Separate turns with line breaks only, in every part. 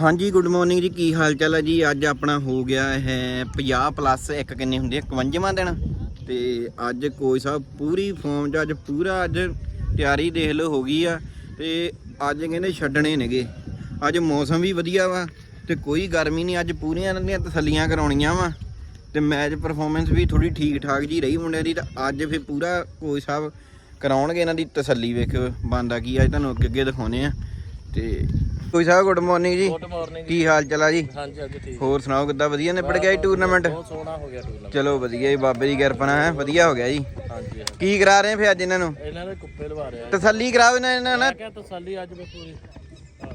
ਹਾਂਜੀ good morning ਜੀ, ਕੀ ਹਾਲ ਚਾਲ ਹੈ ਜੀ? ਅੱਜ ਆਪਣਾ ਹੋ ਗਿਆ ਹੈ 50 ਪਲੱਸ ਇੱਕ ਕਿੰਨੇ ਹੁੰਦੇ ਆ? 51ਵਾਂ ਦਿਨ। ਤੇ ਅੱਜ ਕੋਈ ਸਾਹਿਬ ਪੂਰੀ ਫਾਰਮ 'ਚ ਅੱਜ ਪੂਰਾ ਅੱਜ ਤਿਆਰੀ ਦੇਖ ਲਓ ਹੋ ਗਈ ਆ। ਤੇ ਅੱਜ ਕਹਿੰਦੇ ਛੱਡਣੇ ਨੇਗੇ। ਅੱਜ ਮੌਸਮ ਵੀ ਵਧੀਆ ਵਾ ਤੇ ਕੋਈ ਗਰਮੀ ਨਹੀਂ, ਅੱਜ ਪੂਰੀਆਂ ਇਹਨਾਂ ਦੀਆਂ ਤਸੱਲੀਆਂ ਕਰਾਉਣੀਆਂ ਵਾ। ਤੇ ਮੈਚ ਪਰਫਾਰਮੈਂਸ ਵੀ ਥੋੜੀ ਠੀਕ ਠਾਕ ਜੀ ਰਹੀ ਮੁੰਡਿਆਂ ਦੀ, ਤਾਂ ਅੱਜ ਫਿਰ ਪੂਰਾ ਕੋਈ ਸਾਹਿਬ ਕਰਾਉਣਗੇ ਇਹਨਾਂ ਦੀ ਤਸੱਲੀ ਵੇਖਿਓ ਬੰਦਾ ਕੀ ਅੱਜ ਤੁਹਾਨੂੰ ਅੱਗੇ ਅੱਗੇ ਦਿਖਾਉਨੇ ਆ। ਤੇ ਕੋਈ ਸਾਹਿਬ ਗੁੱਡ ਮਾਰਨਿੰਗ ਜੀ।
ਗੁੱਡ ਮਾਰਨਿੰਗ
ਕੀ ਹਾਲ ਚਾਲ ਆ ਜੀ?
ਹਾਂਜੀ ਅੱਜ ਠੀਕ।
ਹੋਰ ਸੁਣਾਓ ਕਿੱਦਾਂ ਵਧੀਆ ਨਿਬੜ ਗਿਆ ਜੀ ਟੂਰਨਾਮੈਂਟ
ਬਹੁਤ ਸੋਹਣਾ ਹੋ ਗਿਆ ਟੂਰਨਾਮੈਂਟ
ਚਲੋ ਵਧੀਆ ਜੀ ਬਾਬੇ ਦੀ ਕਿਰਪਾ ਹੈ ਵਧੀਆ ਹੋ ਗਿਆ ਜੀ।
ਹਾਂਜੀ।
ਕੀ ਕਰਾ ਰਹੇ ਫੇ ਅੱਜ ਇਹਨਾਂ ਨੂੰ?
ਇਹਨਾਂ ਦੇ ਕੁੱਪੇ ਲਵਾ ਰਿਹਾ
ਤਸੱਲੀ ਕਰਾਓ ਇਹਨਾਂ ਇਹਨਾਂ ਨਾਲ।
ਕਿਹਾ ਤਸੱਲੀ ਅੱਜ ਮੈਂ ਪੂਰੀ ਹਾਂ।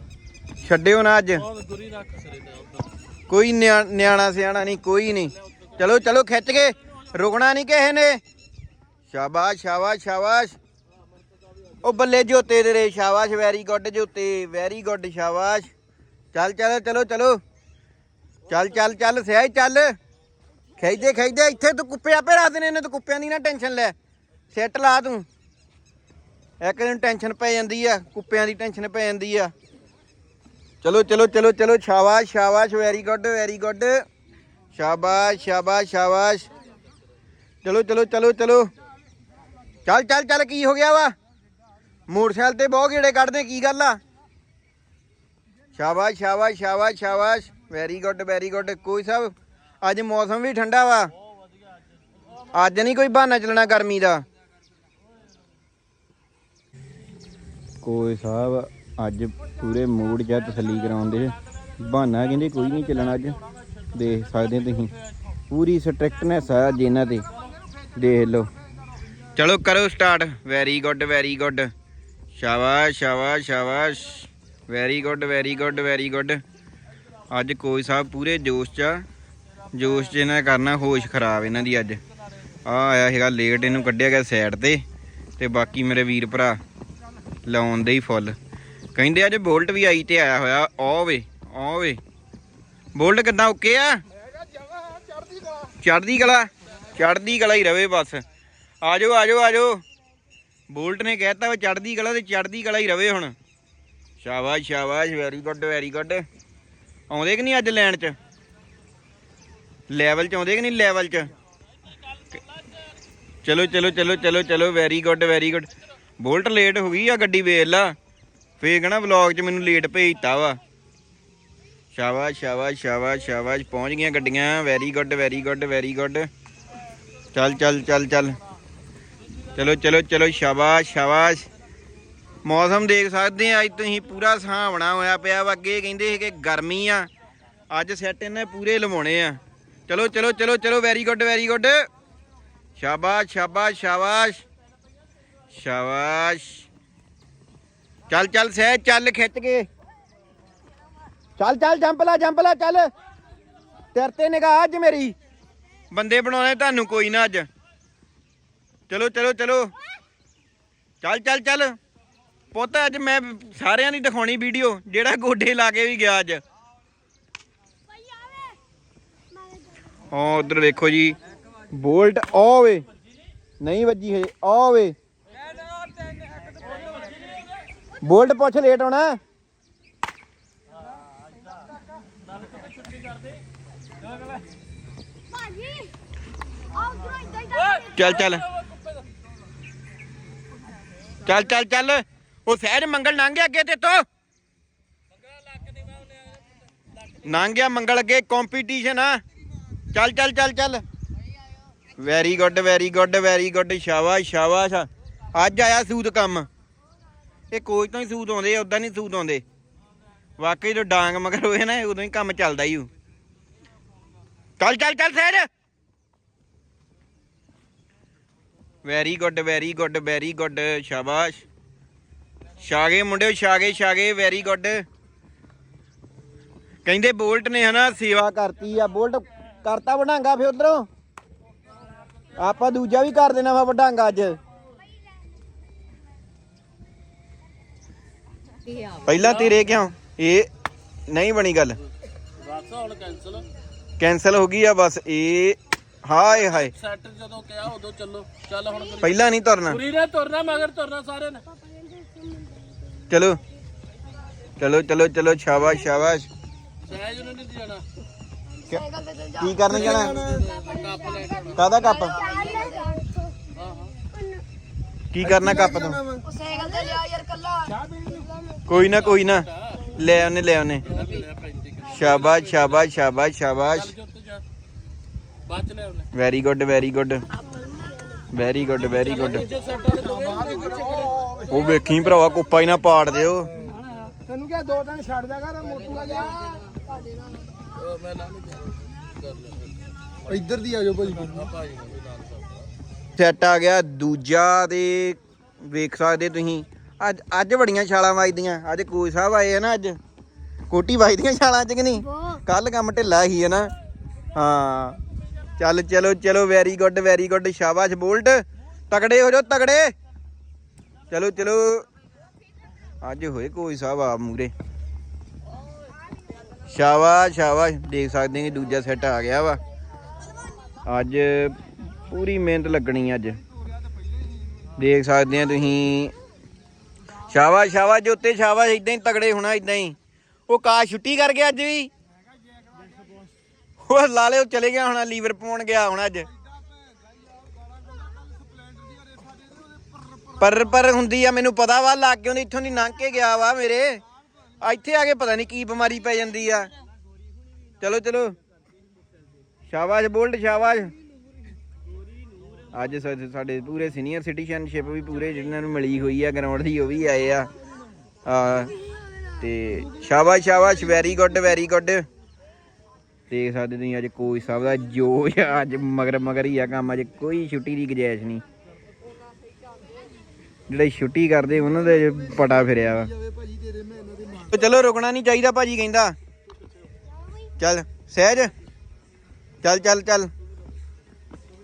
ਛੱਡਿਓ ਨਾ ਅੱਜ।
ਗੁਰੀ ਰੱਖ ਸਰੇ ਤੇ ਉੱਧਰ।
ਕੋਈ ਨਿਆ- ਨਿਆਣਾ ਸਿਆਣਾ ਨਹੀਂ ਕੋਈ ਨਹੀਂ। ਚਲੋ ਚਲੋ ਖਿੱਚ ਕੇ ਰੁਕਣਾ ਨਹੀਂ ਕਿਸੇ ਨੇ। ਸ਼ਾਬਾਸ਼ ਸ਼ਾਬਾਸ਼ ਸ਼ਾਬਾਸ਼। ਉਹ ਬੱਲੇ ਜੋਤੇ ਤੇਰੇ, ਸ਼ਾਬਾਸ਼ ਵੈਰੀ ਗੁੱਡ ਜੋਤੇ ਵੈਰੀ ਗੁੱਡ ਸ਼ਾਬਾਸ਼। ਚੱਲ ਚੱਲ, ਚਲੋ ਚਲੋ। ਚੱਲ ਚੱਲ ਚੱਲ ਸਿਆਈ ਚੱਲ। ਖਿੱਚਦੇ ਖਿੱਚਦੇ, ਇੱਥੇ ਤੂੰ ਕੁੱਪੇ ਆਪੇ ਰੱਖ ਦੇਣੇ ਨੇ ਤੂੰ ਕੁੱਪਿਆਂ ਦੀ ਨਾ ਟੈਨਸ਼ਨ ਲੈ। ਸੈੱਟ ਲਾ ਤੂੰ। ਇੱਕ ਦਿਨ ਟੈਨਸ਼ਨ ਪੈ ਜਾਂਦੀ ਆ, ਕੁੱਪਿਆਂ ਦੀ ਟੈਨਸ਼ਨ ਪੈ ਜਾਂਦੀ ਆ। ਚਲੋ ਚਲੋ ਚਲੋ ਚਲੋ, ਸ਼ਾਬਾਸ਼ ਸ਼ਾਬਾਸ਼ ਵੈਰੀ ਗੁੱਡ ਵੈਰੀ ਗੁੱਡ ਸ਼ਾਬਾਸ਼ ਸ਼ਾਬਾਸ਼ ਸ਼ਾਬਾਸ਼। ਚਲੋ ਚਲੋ ਚਲੋ ਚਲੋ। ਚੱਲ ਚੱਲ ਚੱਲ, ਕੀ ਹੋ ਗਿਆ ਵਾ? ਮੋਟਰਸਾਈਕਲ ਤੇ ਬਹੁਤ ਗੇੜੇ ਕੱਢਦੇ ਕੀ ਗੱਲ ਆ? ਸ਼ਾਬਾਸ਼ ਸ਼ਾਬਾਸ਼ ਸ਼ਾਬਾਸ਼ ਸ਼ਾਬਾਸ਼। ਵੈਰੀ ਗੁੱਡ ਵੈਰੀ ਗੁੱਡ ਕੋਈ ਸਾਹਿਬ ਅੱਜ ਮੌਸਮ ਵੀ ਠੰਡਾ ਵਾ। ਅੱਜ ਨਹੀਂ ਕੋਈ ਬਹਾਨਾ ਚੱਲਣਾ ਗਰਮੀ ਦਾ। ਕੋਈ ਸਾਹਿਬ ਅੱਜ ਪੂਰੇ ਮੂਡ 'ਚ ਤਸੱਲੀ ਕਰਾਉਂਦੇ ਬਹਾਨਾ ਕਹਿੰਦੇ ਕੋਈ ਨਹੀਂ ਚੱਲਣਾ ਅੱਜ। ਦੇਖ ਸਕਦੇ ਤੁਸੀਂ। ਪੂਰੀ ਸਟ੍ਰਿਕਟਨੈਸ ਆ ਅੱਜ ਇਹਨਾਂ ਤੇ। ਦੇਖ ਲਓ। ਚਲੋ ਕਰੋ start very good very good ਸ਼ਾਬਾਸ਼ ਸ਼ਾਬਾਸ਼ ਸ਼ਾਬਾਸ਼। Very good very good very good ਅੱਜ ਕੋਈ ਸਾਹਿਬ ਪੂਰੇ ਜੋਸ਼ 'ਚ ਆ। ਜੋਸ਼ 'ਚ ਇਹਨਾਂ ਕਰਨਾ ਹੋਸ਼ ਖਰਾਬ ਇਹਨਾਂ ਦੀ ਅੱਜ। ਆ ਆਇਆ ਹੈਗਾ ਲੇਟ ਇਹਨੂੰ ਕੱਢਿਆ ਗਿਆ ਸਾਈਡ ਤੇ। ਤੇ ਬਾਕੀ ਮੇਰੇ ਵੀਰ ਭਰਾ ਲਾਉਣ ਦੇ ਹੀ ਫੁੱਲ। ਕਹਿੰਦੇ ਅੱਜ ਬੋਲਟ ਵੀ ਆਈ ਤੇ ਆਇਆ ਹੋਇਆ। ਆ ਵੇ ਆ ਵੇ। ਬੋਲਟ ਕਿੱਦਾਂ ਓਕੇ ਆ? ਚੜਦੀ ਕਲਾ। ਚੜਦੀ ਕਲਾ ਹੀ ਰਵੇ ਬਸ। ਆਜੋ ਆਜੋ ਆਜੋ ਬੋਲਟ ਨੇ ਕਹਿਤਾ ਵਾ ਚੜਦੀ ਕਲਾ ਤੇ ਚੜਦੀ ਕਲਾ ਹੀ ਰਵੇ ਹੁਣ। ਸ਼ਾਬਾਸ਼ ਸ਼ਾਬਾਸ਼ ਵੈਰੀ ਗੁੱਡ ਵੈਰੀ ਗੁੱਡ ਆਉਂਦੇ ਕਿ ਨਹੀਂ ਅੱਜ ਲੈਣ ਚ? ਲੈਵਲ ਚ ਆਉਂਦੇ ਕਿ ਨਹੀਂ ਲੈਵਲ ਚ? ਚਲੋ ਚਲੋ ਚਲੋ ਚਲੋ ਚਲੋ very good very good Bolt late ਹੋ ਗਈ ਆ ਗੱਡੀ ਵੇਖ ਲਾ ਫੇਰ ਕਹਣਾ ਵਲੌਗ 'ਚ ਮੈਨੂੰ ਲੇਟ ਭੇਜਤਾ ਵਾ। ਸ਼ਾਬਾਸ਼ ਸ਼ਾਬਾਸ਼ ਸ਼ਾਬਾਸ਼ ਸ਼ਾਬਾਸ਼। ਪਹੁੰਚ ਗਈਆਂ ਗੱਡੀਆਂ। Very good very good very good ਚੱਲ ਚੱਲ ਚੱਲ ਚੱਲ। ਚਲੋ ਚਲੋ ਚਲੋ, ਸ਼ਾਬਾਸ਼ ਸ਼ਾਬਾਸ਼। ਮੌਸਮ ਦੇਖ ਸਕਦੇ ਆ, ਅੱਜ ਤੁਸੀਂ ਪੂਰਾ ਸੁਹਾਵਣਾ ਹੋਇਆ ਪਿਆ ਵਾ। ਅੱਗੇ ਕਹਿੰਦੇ ਸੀ ਕਿ ਗਰਮੀ ਆ। ਅੱਜ ਸੈੱਟ ਇਹਨੇ ਪੂਰੇ ਲਵਾਉਣੇ ਆ। ਚਲੋ ਚਲੋ ਚਲੋ ਚਲੋ ਵੈਰੀ ਗੁੱਡ ਵੈਰੀ ਗੁੱਡ ਸ਼ਾਬਾਸ਼ ਸ਼ਾਬਾਸ਼ ਸ਼ਾਬਾਸ਼। ਸ਼ਾਬਾਸ਼। ਚੱਲ ਚੱਲ ਸਹਿ ਚੱਲ, ਖਿੱਚ ਕੇ। ਚੱਲ ਚੱਲ, ਜੰਪ ਲਾ ਜੰਪ ਲਾ, ਚੱਲ। ਤੇਰੇ ਤੇ ਨਿਗਾਹ ਅੱਜ ਮੇਰੀ। ਬੰਦੇ ਬਣਾਉਣੇ ਤੁਹਾਨੂੰ ਕੋਈ ਨਾ ਅੱਜ। ਚਲੋ ਚਲੋ ਚਲੋ। ਚੱਲ ਚੱਲ ਚੱਲ। ਪੁੱਤ ਅੱਜ ਮੈਂ ਸਾਰਿਆਂ ਦੀ ਦਿਖਾਉਣੀ ਵੀਡੀਓ ਜਿਹੜਾ ਗੋਡੇ ਲਾ ਕੇ ਵੀ ਗਿਆ ਅੱਜ। ਹਾਂ ਉਧਰ ਵੇਖੋ ਜੀ। ਬੋਲਟ ਓਵੇ ਨਹੀਂ ਵੱਜੀ ਹੈ ਓਵੇ ਬੋਲਟ ਪੁੱਛ ਲੇਟ ਆਉਣਾ ਚੱਲ ਚੱਲ। ਚੱਲ ਚੱਲ ਚੱਲ। ਉਹ ਸਹਿਜ ਮੰਗਲ ਲੰਘ ਗਿਆ ਅੱਗੇ ਤੇ ਤੋਂ। ਲੰਘ ਗਿਆ ਮੰਗਲ ਅੱਗੇ ਕੰਪੀਟੀਸ਼ਨ ਆ। ਚੱਲ ਚੱਲ ਚੱਲ ਚੱਲ। Very good very good very good ਸ਼ਾਬਾਸ਼ ਸ਼ਾਬਾਸ਼। ਅੱਜ ਆਇਆ ਸੂਦ ਕੰਮ। ਇਹ ਕੋਚ ਤੋਂ ਹੀ ਸੂਦ ਆਉਂਦੇ ਆ ਉਦਾਂ ਨਹੀਂ ਸੂਤ ਆਉਂਦੇ। ਵਾਕਈ ਜੋ ਡਾਂਗ ਮਗਰ ਹੋਏ ਨਾ ਉਦੋਂ ਹੀ ਕੰਮ ਚੱਲਦਾ ਹੀ ਚੱਲ ਚੱਲ ਚੱਲ ਸਹਿਜ very good very good very good ਸ਼ਾਬਾਸ਼। ਸ਼ਾਗੇ ਮੁੰਡਿਓ ਸ਼ਾਗੇ ਸ਼ਾਗੇ ਵੈਰੀ ਗੁੱਡ। ਕਹਿੰਦੇ ਬੋਲਟ ਨੇ ਹਨਾ ਸੇਵਾ ਕਰਤੀ ਆ ਬੋਲਟ ਕਰਤਾ ਵਡਾਂਗਾ ਫੇ ਉਧਰੋਂ? ਆਪਾਂ ਦੂਜਾ ਵੀ ਕਰ ਦੇਣਾ ਵਾ ਵਡਾਂਗਾ ਅੱਜ। ਪਹਿਲਾਂ ਤੇਰੇ ਕਿਉਂ? ਇਹ ਨਹੀਂ ਬਣੀ ਗੱਲ।
ਬਸ ਹੁਣ ਕੈਨਸਲ
ਕੈਨਸਲ ਹੋ ਗਈ ਆ ਬਸ ਇਹ ਹਾਏ ਹਾਏ।
ਸੈੱਟ ਜਦੋਂ ਕਿਹਾ ਉਦੋਂ ਚੱਲੋ। ਚੱਲ ਹੁਣ ਗੁਰੀ-
ਪਹਿਲਾਂ ਨਹੀਂ ਤੁਰਨਾ।
ਗੁਰੀ ਨੇ ਤੁਰਨਾ ਮਗਰ ਤੁਰਨਾ ਸਾਰੇ ਨੇ।
ਚਲੋ। ਚਲੋ ਚਲੋ ਚਲੋ ਸ਼ਾਬਾਸ਼ ਸ਼ਾਬਾਸ਼।
ਸਹਿਜ ਉਹਨੇ ਨਹੀਂ ਜਾਣਾ।
ਕੀ ਕਰਨ ਜਾਣਾ?
ਕੱਪ ਲੈ ਕੇ ਆਉਣਾ।
ਕਾਦਾ ਕੱਪ?
ਹਾਂ ਹਾਂ
ਕੀ ਕਰਨਾ ਕੱਪ ਤੋਂ?
ਉਹ ਸਾਈਕਲ ਤੇ ਲਿਆ ਯਾਰ ਕੱਲਾ
ਕੋਈ ਨਾ ਕੋਈ ਨਾ। ਲੈ ਆਉਨੇ ਲੈ ਆਉਨੇ।
ਲੈ 35 ਕਿਲੋ
ਸ਼ਾਬਾਸ਼ ਸ਼ਾਬਾਸ਼ ਸ਼ਾਬਾਸ਼ ਸ਼ਾਬਾਸ਼।
ਚੱਲ ਜੁੱਤ ਜਾ। ਬਾਅਦ ਚ ਲੈ
very good very good very good very good ਉਹ ਵੇਖੀ ਭਰਾਵਾ ਕੁੱਪਾ ਹੀ ਨਾ ਪਾੜ ਦਿਓ।
ਤੈਨੂੰ ਕਿਹਾ ਦੋ ਦਿਨ ਛੱਡ ਦਿਆ ਕਰ ਮੋਟੂ ਆ
ਲੈ
ਇੱਧਰ ਦੀ ਆ ਜਾਓ
ਸਭ
ਸੈੱਟ ਆ ਗਿਆ ਦੂਜਾ ਦੇ ਵੇਖ ਸਕਦੇ ਤੁਸੀਂ। ਅੱਜ ਅੱਜ ਬੜੀਆਂ ਛਾਲਾਂ ਵੱਜਦੀਆਂ। ਅੱਜ ਕੋਚ ਸਾਹਿਬ ਆਏ ਆ ਨਾ ਅੱਜ। ਕੋਟੀ ਵੱਜਦੀਆਂ ਛਾਲਾਂ ਅੱਜ ਕਿ ਨਹੀਂ? ਕੱਲ ਕੰਮ ਢਿੱਲਾ ਹੀ ਹੈ ਨਾ। ਹਾਂ। ਚੱਲ, ਚਲੋ ਚਲੋ ਵੈਰੀ ਗੁੱਡ ਵੈਰੀ ਗੁੱਡ ਸ਼ਾਬਾਸ਼ ਬੋਲਟ। ਤਗੜੇ ਹੋ ਜਾਓ, ਤਗੜੇ। ਚਲੋ ਚਲੋ। ਅੱਜ ਹੋਏ ਕੋਈ ਸਾਹਿਬ ਆ ਮੂਰੇ। ਸ਼ਾਬਾਸ਼ ਸ਼ਾਬਾਸ਼। ਦੇਖ ਸਕਦੇ ਕਿ ਦੂਜਾ ਸੈੱਟ ਆ ਗਿਆ ਵਾ। ਅੱਜ ਪੂਰੀ ਮਿਹਨਤ ਲੱਗਣੀ ਅੱਜ। ਦੇਖ ਸਕਦੇ ਆ ਤੁਸੀਂ। ਸ਼ਾਬਾਸ਼ ਸ਼ਾਬਾਸ਼ ਜੋਤੇ, ਸ਼ਾਬਾਸ਼। ਇਦਾਂ ਹੀ ਤਗੜੇ ਹੋਣਾ ਇਦਾਂ ਹੀ। ਉਹ ਕਾ ਛੁੱਟੀ ਕਰ ਗਿਆ ਅੱਜ ਵੀ? ਉਹ ਲਾਲੇ ਉਹ ਚਲੇ ਗਿਆ ਹੋਣਾ, ਲੀਵਰ ਪਾਉਣ ਗਿਆ ਹੁਣ ਅੱਜ। ਪਰ ਪਰ ਹੁੰਦੀ ਆ, ਮੈਨੂੰ ਪਤਾ ਵਾ ਲੱਗ ਕੇ ਇੱਥੋਂ ਦੀ ਲੰਘ ਕੇ ਗਿਆ ਵਾ ਮੇਰੇ। ਇੱਥੇ ਆ ਕੇ ਪਤਾ ਨਹੀਂ ਕੀ ਬਿਮਾਰੀ ਪੈ ਜਾਂਦੀ ਆ। ਚਲੋ ਚਲੋ। ਸ਼ਾਬਾਸ਼, ਬੋਲਡ ਸ਼ਾਬਾਸ਼। ਅੱਜ ਸਾਡੇ ਪੂਰੇ ਸੀਨੀਅਰ ਸਿਟੀਜ਼ਨਸ਼ਿਪ ਵੀ ਪੂਰੇ ਜਿਹਨਾਂ ਨੂੰ ਮਿਲੀ ਹੋਈ ਆ ਗਰਾਊਂਡ ਦੀ, ਉਹ ਵੀ ਆਏ ਆ। ਆ, ਤੇ ਸ਼ਾਬਾਸ਼ ਸ਼ਾਬਾਸ਼ ਵੈਰੀ ਗੁੱਡ ਵੈਰੀ ਗੁੱਡ ਦੇਖ ਸਕਦੇ ਤੁਸੀਂ ਅੱਜ ਕੋਚ ਸਾਹਿਬ ਦਾ ਜੋਸ਼ ਆ, ਅੱਜ ਮਗਰ ਮਗਰ ਹੀ ਆ ਕੰਮ ਅੱਜ ਕੋਈ ਛੁੱਟੀ ਦੀ ਗੁੰਜਾਇਸ਼ ਨਹੀਂ। ਜਿਹੜੇ ਛੁੱਟੀ ਕਰਦੇ ਉਹਨਾਂ ਦੇ ਪਟਾ ਫਿਰਿਆ ਵਾ। ਚਲੋ ਰੁਕਣਾ ਨਹੀਂ ਚਾਹੀਦਾ ਭਾਜੀ ਕਹਿੰਦਾ। ਚੱਲ ਸਹਿਜ। ਚੱਲ ਚੱਲ ਚੱਲ।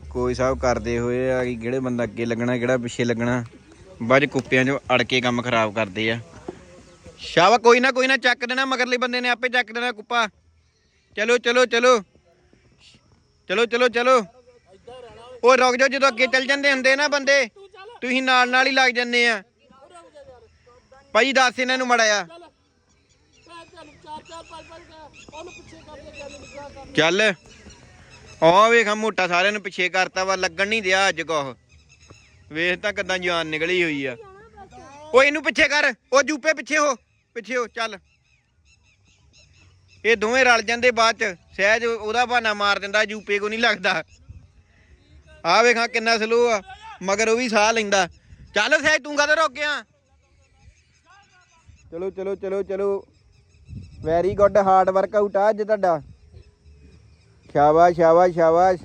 ਕੋਈ ਸਾਹਿਬ ਕਰਦੇ ਹੋਏ ਆ ਕਿ ਕਿਹੜੇ ਬੰਦਾ ਅੱਗੇ ਲੱਗਣਾ ਕਿਹੜਾ ਪਿੱਛੇ ਲੱਗਣਾ। ਬਾਅਦ 'ਚ ਕੁੱਪਿਆਂ 'ਚ ਅੜ ਕੇ ਕੰਮ ਖਰਾਬ ਕਰਦੇ ਆ। ਸ਼ਾਵਾ ਕੋਈ ਨਾ ਕੋਈ ਨਾ ਚੱਕ ਦੇਣਾ ਮਗਰਲੇ ਬੰਦੇ ਨੇ ਆਪੇ ਚੱਕ ਦੇਣਾ ਕੁੱਪਾ। ਚਲੋ ਚਲੋ ਚਲੋ। ਚਲੋ ਚਲੋ ਚਲੋ। ਉਹ ਰੁਕ ਜਾਓ, ਜਦੋਂ ਅੱਗੇ ਚੱਲ ਜਾਂਦੇ ਹੁੰਦੇ ਨਾ ਬੰਦੇ, ਤੁਸੀਂ ਨਾਲ ਨਾਲ ਹੀ ਲੱਗ ਜੰਨੇ ਆ। ਭਾਈ, ਦੱਸ ਇਹਨਾਂ ਨੂੰ ਮੜਾਇਆ
ਚੱਲ। ਚਾਰ
ਆ ਵੇਖ, ਆਹ ਮੋਟਾ ਸਾਰਿਆਂ ਨੂੰ ਪਿੱਛੇ ਕਰਤਾ ਵਾ, ਲੱਗਣ ਨਹੀਂ ਦਿਆ ਅੱਜ ਕੋਹ ਵੇਖ ਤਾਂ ਕਿਦਾਂ ਜਾਨ ਨਿਕਲੀ ਹੋਈ ਆ। ਓ ਇਹਨੂੰ ਪਿੱਛੇ ਕਰ। ਉਹ ਜੂਪੇ ਪਿੱਛੇ ਹੋ ਪਿੱਛੇ ਹੋ, ਚੱਲ। ਇਹ ਦੋਵੇਂ ਰਲ ਜਾਂਦੇ ਬਾਅਦ ਚ, ਸਹਿਜ ਉਹਦਾ ਬਹਾਨਾ ਮਾਰ ਦਿੰਦਾ ਜੂਪੇ ਕੋ ਨਹੀਂ ਲੱਗਦਾ। ਆ ਵੇਖਾਂ ਕਿੰਨਾ ਸਲੋ ਆ, ਮਗਰ ਉਹ ਵੀ ਸਾਹ ਲੈਂਦਾ। ਚੱਲ ਸਹਿਜ, ਤੂੰ ਕਦੇ ਰੁਕ ਗਿਆ ਚਲੋ ਚਲੋ ਚਲੋ ਚਲੋ। Very good hard workout ਆ ਅੱਜ ਤੁਹਾਡਾ। ਸ਼ਾਬਾਸ਼ ਸ਼ਾਬਾਸ਼ ਸ਼ਾਬਾਸ਼।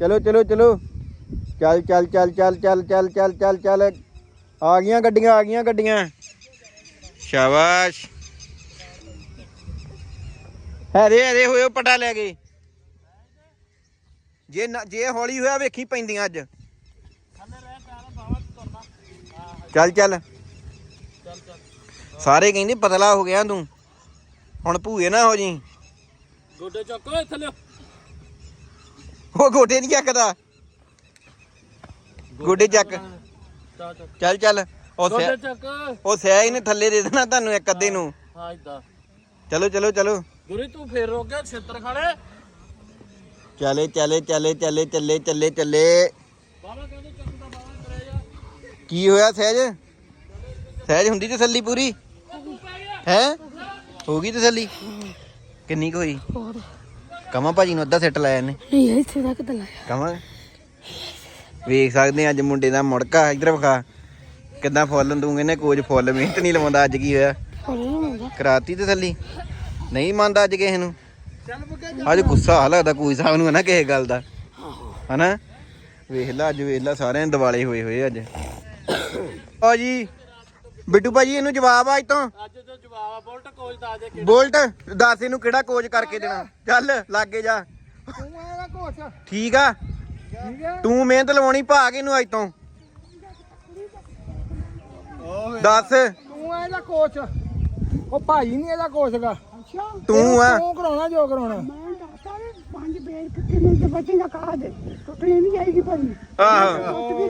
ਚਲੋ ਚਲੋ ਚਲੋ। ਚੱਲ ਚੱਲ ਚੱਲ ਚੱਲ ਚੱਲ ਚੱਲ ਚੱਲ ਚੱਲ ਚੱਲ। ਆ ਗਈਆਂ ਗੱਡੀਆਂ, ਆ ਗਈਆਂ ਗੱਡੀਆਂ। ਸ਼ਾਬਾਸ਼। ਹਰੇ ਹਰੇ ਹੋਇਓ ਪਟਾ ਲੈ ਗਏ ਜੇ ਜੇ ਹੌਲੀ ਹੋਇਆ ਵੇਖੀ ਪੈਂਦੀਆਂ ਅੱਜ। ਚੱਲ ਚੱਲ। ਸਾਰੇ ਕਹਿੰਦੇ ਪਤਲਾ ਹੋ ਗਿਆ ਤੂੰ। ਹੁਣ ਭੂਏ ਨਾ ਹੋ ਜੀ
ਗੋਡੇ ਚੱਕੋ ਇੱਥੇ ਲਿਓ।
ਉਹ ਗੋਡੇ ਨਹੀਂ ਚੱਕਦਾ। ਗੋਡੇ ਚੱਕ। ਚੱਲ ਚੱਲ। ਉਹ
ਚੱਕ।
ਉਹ ਸਹਿ ਨੇ ਥੱਲੇ ਦੇ ਦੇਣਾ ਤੁਹਾਨੂੰ ਇੱਕ ਅੱਧੇ ਨੂੰ।
ਹਾਂ ਇਦਾਂ।
ਚਲੋ ਚਲੋ ਚਲੋ।
ਗੁਰੀ ਤੂੰ ਫੇਰ ਰੁਕ ਗਿਆ ਛੇਤਰ ਖਾਣੇ।
ਚਲੇ ਚਲੇ ਚਲੇ ਚਲੇ ਚੱਲੇ ਚੱਲੇ ਚੱਲੇ।
ਬਾਬਾ ਕਹਿੰਦੇ ਚੱਕਦਾ ਬਾਬਾ ਕਰਿਆ ਜਾ
ਕੀ ਹੋਇਆ ਸਹਿਜ? ਸਹਿਜ ਹੁੰਦੀ ਤਸੱਲੀ ਪੂਰੀ? ਹੈ? ਹੋ ਗਈ ਤਸੱਲੀ? ਕਿੰਨੀ ਕੁ ਹੋਈ? ਕਮਾ ਭਾਜੀ ਨੂੰ ਅੱਧਾ ਸੈੱਟ ਲਾਇਆ ਨੇ
ਨਹੀਂ ਇੱਥੇ ਤੱਕ ਤਾਂ ਲਾਇਆ।
ਕਮਾ? ਵੇਖ ਸਕਦੇ ਅੱਜ ਮੁੰਡੇ ਦਾ ਮੁੜਕਾ। ਇਧਰ ਵਿਖਾ। ਕਿੱਦਾਂ ਫੁੱਲ ਦੂੰਗੇ ਨੇ ਕੋਚ ਫੁੱਲ। ਮਿਹਨਤ ਨਹੀਂ ਲਵਾਉਂਦਾ ਅੱਜ ਕੀ ਹੋਇਆ?
ਹੋਰ ਨਹੀਂ ਹੁੰਦਾ
ਕਰਾਤੀ ਤਸੱਲੀ? ਨਹੀਂ ਮੰਨਦਾ ਅੱਜ ਕਿਸੇ ਨੂੰ। ਅੱਜ ਗੁੱਸਾ ਆ ਲੱਗਦਾ ਕੋਈ ਸਾਹਿਬ ਨੂੰ ਹੈ ਨਾ ਕਿਸੇ ਗੱਲ ਦਾ। ਹਨਾ? ਵੇਖ ਲੈ ਅੱਜ ਵੇਖ ਲੈ ਸਾਰਿਆਂ ਨੇ ਦਿਵਾਲੇ ਹੋਏ ਹੋਏ ਅੱਜ। ਆ ਜੀ ਬਿੱਟੂ ਭਾਜੀ ਇਹਨੂੰ ਜਵਾਬ ਆ
ਅੱਜ ਤੇ? ਜਵਾਬ ਆ ਬੋਲਟ ਕੋਚ ਦਾ ਜੇ
ਬੋਲਟ? ਦੱਸ ਇਹਨੂੰ ਕਿਹੜਾ ਕੋਚ ਕਰਕੇ ਦੇਣਾ। ਚੱਲ ਲਾਗੇ ਜਾ।
ਤੂੰ ਆਏਗਾ ਕੋਚ?
ਠੀਕ ਆ।
ਠੀਕ
ਤੂੰ ਮਿਹਨਤ ਲਵਾਉਣੀ ਭਾਗ ਇਹਨੂੰ ਅੱਜ ਤੋਂ। ਦੱਸ।
ਤੂੰ ਆਏਗਾ ਕੋਚ? ਉਹ ਭਾਈ ਨਹੀਂ ਇਹਦਾ ਕੋਚ ਹੈਗਾ ਅੱਛਾ
ਤੂੰ ਆ।
ਤੂੰ ਕਰਾਉਣਾ ਜੋ ਕਰਾਉਣਾ।
ਮੈਂ ਦੱਸਦਾ ਵੀ ਪੰਜ ਬੇਲ ਕਿੰਨੇ ਤੇ ਬਚੇਗਾ ਕਹਾ ਦੇ। ਟੁੱਟਣੀ ਨਹੀਂ ਜਾਏਗੀ ਭਾਜੀ
ਆਹੋ।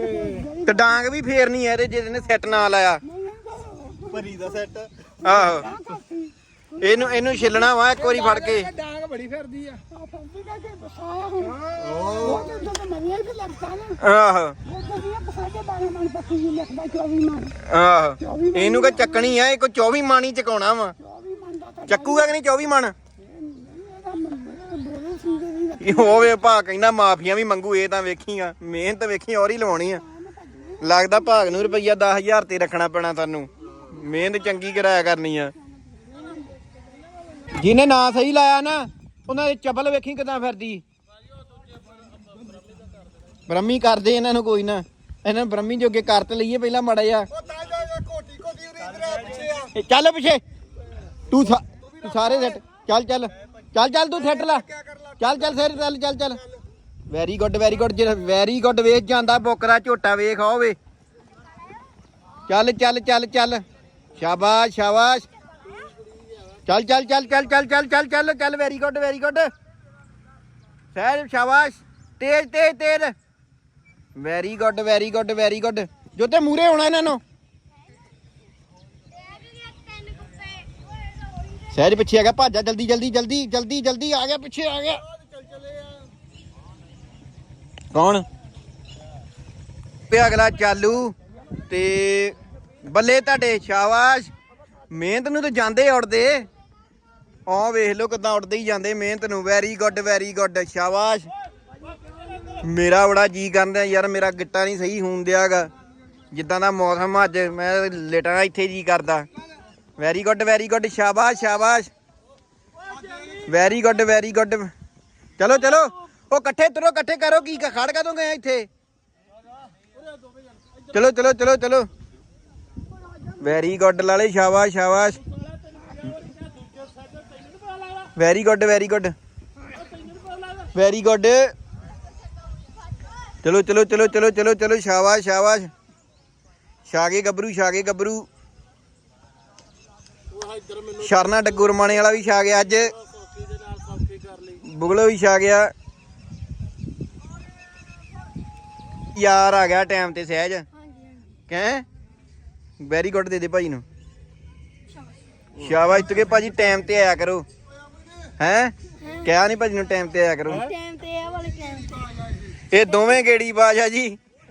ਤੇ ਡਾਂਗ ਵੀ ਫੇਰਨੀ ਐ ਇਹਦੇ ਜਿਹਦੇ ਨੇ ਸੈੱਟ ਨਾ ਲਾਇਆ।
ਨਹੀਂ
ਭਰੀ ਦਾ ਸੈੱਟ।
ਆਹੋ। ਇਹਨੂੰ ਇਹਨੂੰ ਛਿੱਲਣਾ ਵਾ ਇੱਕ ਵਾਰੀ ਫੜ ਕੇ।
ਡਾਂਗ ਬੜੀ ਫਿਰਦੀ ਆ।
ਫੰਦੀ ਦਾ ਕਿ ਬਸਾਇਆ ਹੁਣ। ਉਹ ਤਾਂ ਤਾਂ ਨਵੀਆਂ ਹੀ ਲੱਗਦਾ ਨਾ।
ਆਹੋ।
ਉਹ ਤਾਂ ਵੀ ਬਸਾਇਆ ਬਾਰੇ ਮਨ ਪੱਕੀ ਜੀ ਲਿਖਦਾ 24 ਮਨ
ਆਹੋ। ਇਹਨੂੰ ਕਹ ਚੱਕਣੀ ਆ ਇਹ ਕੋ 24 ਮਾਣੀ ਚਕਾਉਣਾ ਵਾ।
24 ਮਨ ਦਾ ਤਾਂ
ਚੱਕੂਗਾ ਕਿ ਨਹੀਂ 24 ਮਣ? ਹੋਵੇ ਭਾ ਕਹਿੰਦਾ ਮਾਫੀਆਂ ਵੀ ਮੰਗੂ ਇਹ ਤਾਂ ਵੇਖੀਆਂ। ਮਿਹਨਤ ਵੇਖੀ ਔਰ ਹੀ ਲਵਾਉਣੀ ਆ। ਲੱਗਦਾ ਭਾਗ ਨੂੰ ਰੁਪਈਆ 10000 ਤੇ ਰੱਖਣਾ ਪੈਣਾ ਤੁਹਾਨੂੰ ਮਿਹਨਤ ਚੰਗੀ ਕਰਾਇਆ ਕਰਨੀ ਆ। ਜਿਹਨੇ ਨਾਂ ਸਹੀ ਲਾਇਆ ਨਾ ਉਹਨਾਂ ਦੇ ਚੱਪਲ ਵੇਖੀ ਕਿਦਾਂ ਫਿਰਦੀ। ਬ੍ਰਹਮੀ ਕਰਦੇ ਇਹਨਾਂ ਨੂੰ ਕੋਈ ਨਾ। ਇਹਨਾਂ ਨੂੰ ਬ੍ਰਹਮੀ ਜੋਗੇ ਕਰ ਤੇ ਲਈਏ ਪਹਿਲਾਂ ਮੜਾ ਜਾ
ਆ
ਚੱਲ ਪਿਛੇ। ਤੂੰ ਸਾ- ਤੂੰ ਸਾਰੇ ਸੈੱਟ ਚੱਲ ਚੱਲ ਚੱਲ ਚੱਲ ਤੂੰ ਸੈੱਟ ਲਾ ਚੱਲ ਚੱਲ ਸਾਰੇ ਚੱਲ ਚੱਲ ਚੱਲ ਵੈਰੀ ਗੁੱਡ ਵੈਰੀ ਗੁੱਡ ਜਿਹੜਾ ਵੈਰੀ ਗੁੱਡ ਵੇਖ ਜਾਂਦਾ ਬੋਕਰਾ ਝੋਟਾ ਵੇਖ ਆਵੇ ਚੱਲ ਚੱਲ ਚੱਲ ਚੱਲ ਸ਼ਾਬਾਸ਼ ਸ਼ਾਬਾਸ਼ ਚੱਲ ਚੱਲ ਚੱਲ ਚੱਲ ਚੱਲ ਚੱਲ ਚੱਲ ਚੱਲ ਚੱਲ ਵੈਰੀ ਗੁੱਡ ਵੈਰੀ ਗੁੱਡ ਸਹਿਜ ਸ਼ਾਬਾਸ਼ ਤੇਜ਼ ਤੇਜ਼ ਤੇਜ਼ very good very good very good ਜੋ ਤੇ ਮੂਰੇ ਹੋਣਾ ਇਹਨਾਂ ਨੂੰ ਸਹਿਜ ਪਿੱਛੇ ਆ ਗਿਆ ਭਾਜਾ, ਜਲਦੀ ਜਲਦੀ ਜਲਦੀ ਜਲਦੀ ਜਲਦੀ, ਆ ਗਿਆ ਪਿੱਛੇ, ਆ ਗਿਆ। ਕੌਣ? ਤੇ ਅਗਲਾ ਚਾਲੂ ਤੇ ਬੱਲੇ ਤੁਹਾਡੇ, ਸ਼ਾਬਾਸ਼। ਮਿਹਨਤ ਨੂੰ ਤਾਂ ਜਾਂਦੇ ਉੜਦੇ। ਆਹ ਵੇਖ ਲਓ ਕਿਦਾਂ ਉੜਦੇ ਹੀ ਜਾਂਦੇ, ਮਿਹਨਤ ਨੂੰ। ਵੈਰੀ ਗੁੱਡ ਵੈਰੀ ਗੁੱਡ ਸ਼ਾਬਾਸ਼। ਮੇਰਾ ਬੜਾ ਜੀ ਕਰਦਾ ਯਾਰ, ਮੇਰਾ ਗਿੱਟਾ ਨਹੀਂ ਸਹੀ ਹੋਣ ਦਿਆਗਾ। ਜਿੱਦਾਂ ਦਾ ਮੌਸਮ ਅੱਜ, ਮੈਂ ਲੇਟਣਾ ਇੱਥੇ ਜੀ ਕਰਦਾ। ਵੈਰੀ ਗੁੱਡ ਵੈਰੀ ਗੁੱਡ ਸ਼ਾਬਾਸ਼ ਸ਼ਾਬਾਸ਼ ਵੈਰੀ ਗੁੱਡ ਵੈਰੀ ਗੁੱਡ ਚਲੋ ਚਲੋ ਉਹ ਇਕੱਠੇ ਤੁਰੋ ਇਕੱਠੇ ਕਰੋ ਕੀ ਖੜ ਕਾ ਗਏ ਇੱਥੇ ਚਲੋ ਚਲੋ ਚਲੋ ਚਲੋ ਵੈਰੀ ਗੁੱਡ ਲਾਲੇ ਸ਼ਾਬਾਸ਼ ਸ਼ਾਬਾਸ਼ very good very good very good ਚਲੋ ਚਲੋ ਚਲੋ ਚਲੋ ਚਲੋ ਚਲੋ ਸ਼ਾਬਾਸ਼ ਸ਼ਾਬਾਸ਼ ਛਾਗੇ ਗੱਭਰੂ ਛਾਗੇ ਗੱਭਰੂ
ਉਹ ਇੱਧਰ ਮੈਨੂੰ
ਸ਼ਰਨਾ ਡੱਗੂ ਰਮਾਣੇ ਵਾਲਾ ਵੀ ਛਾ ਗਿਆ ਅੱਜ।
ਸੌਖੀ ਦੇ ਨਾਲ ਸੌਖੀ ਕਰ ਲਈ।
ਬੁਗਲੋ ਵੀ ਛਾ ਗਿਆ। ਯਾਰ ਆ ਗਿਆ ਟਾਈਮ ਤੇ ਸਹਿਜ। ਕਹਿ ਵੈਰੀ ਗੁੱਡ ਦੇ ਦੇ ਭਾਈ ਨੂੰ। ਸ਼ਾਬਾਸ਼। ਤੁਕੇ ਭਾਜੀ ਟਾਈਮ ਤੇ ਆਇਆ ਕਰੋ। ਹੈ? ਕਿਹਾ ਨਹੀਂ ਭਾਜੀ ਨੂੰ ਟਾਈਮ ਤੇ ਆਇਆ ਕਰੋ।
ਟਾਈਮ ਤੇ ਇਹ ਵਾਲੇ ਟਾਈਮ ਤੇ।
ਇਹ ਦੋਵੇਂ ਗੇੜੀ ਬਾਜ ਆ ਜੀ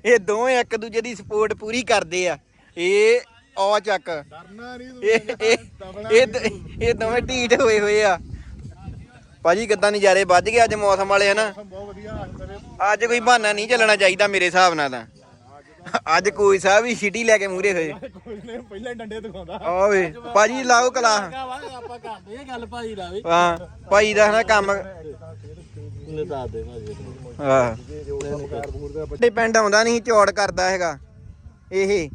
ਇਹ ਦੋਵੇਂ ਇੱਕ ਦੂਜੇ ਦੀ ਸਪੋਰਟ ਪੂਰੀ ਕਰਦੇ ਆ। ਇਹ ਆ ਚੱਕ।
ਡਰਨਾ ਨਹੀਂ
ਇਹ ਇਹ ਦੋਵੇਂ ਢੀਠ ਹੋਏ ਹੋਏ ਆ। ਭਾਜੀ ਕਿੱਦਾਂ ਨਜ਼ਾਰੇ ਵੱਜ ਗਏ ਅੱਜ ਮੌਸਮ ਵਾਲੇ ਹਨਾ?
ਬਹੁਤ ਵਧੀਆ ਤੇਰੇ
ਅੱਜ ਕੋਈ ਬਹਾਨਾ ਨਹੀਂ ਚੱਲਣਾ ਚਾਹੀਦਾ ਮੇਰੇ ਹਿਸਾਬ ਨਾਲ ਤਾਂ। ਅੱਜ ਕੋਈ ਸਾਹਿਬ ਵੀ ਸਿਟੀ ਲੈ ਕੇ ਮੂਰੇ ਹੋਏ।
ਕੋਈ ਨੇ ਪਹਿਲਾਂ ਹੀ ਡੰਡੇ ਦਿਖਾਉਂਦਾ।
ਆਵੇ ਭਾਜੀ ਲਾਓ ਕਲਾ।
ਆਪਾਂ ਕਰਦੇ ਇਹ ਗੱਲ ਭਾਈ ਦਾ ਵੀ।
ਹਾਂ ਭਾਈ ਦਾ ਹਨਾ ਕੰਮ।
ਨੇ ਦੱਸ ਦੇ ਭਾਜੀ
ਹਾਂ ਤੇ ਪਿੰਡ ਆਉਂਦਾ ਨਹੀਂ ਚੌੜ ਕਰਦਾ ਹੈਗਾ। ਇਹ।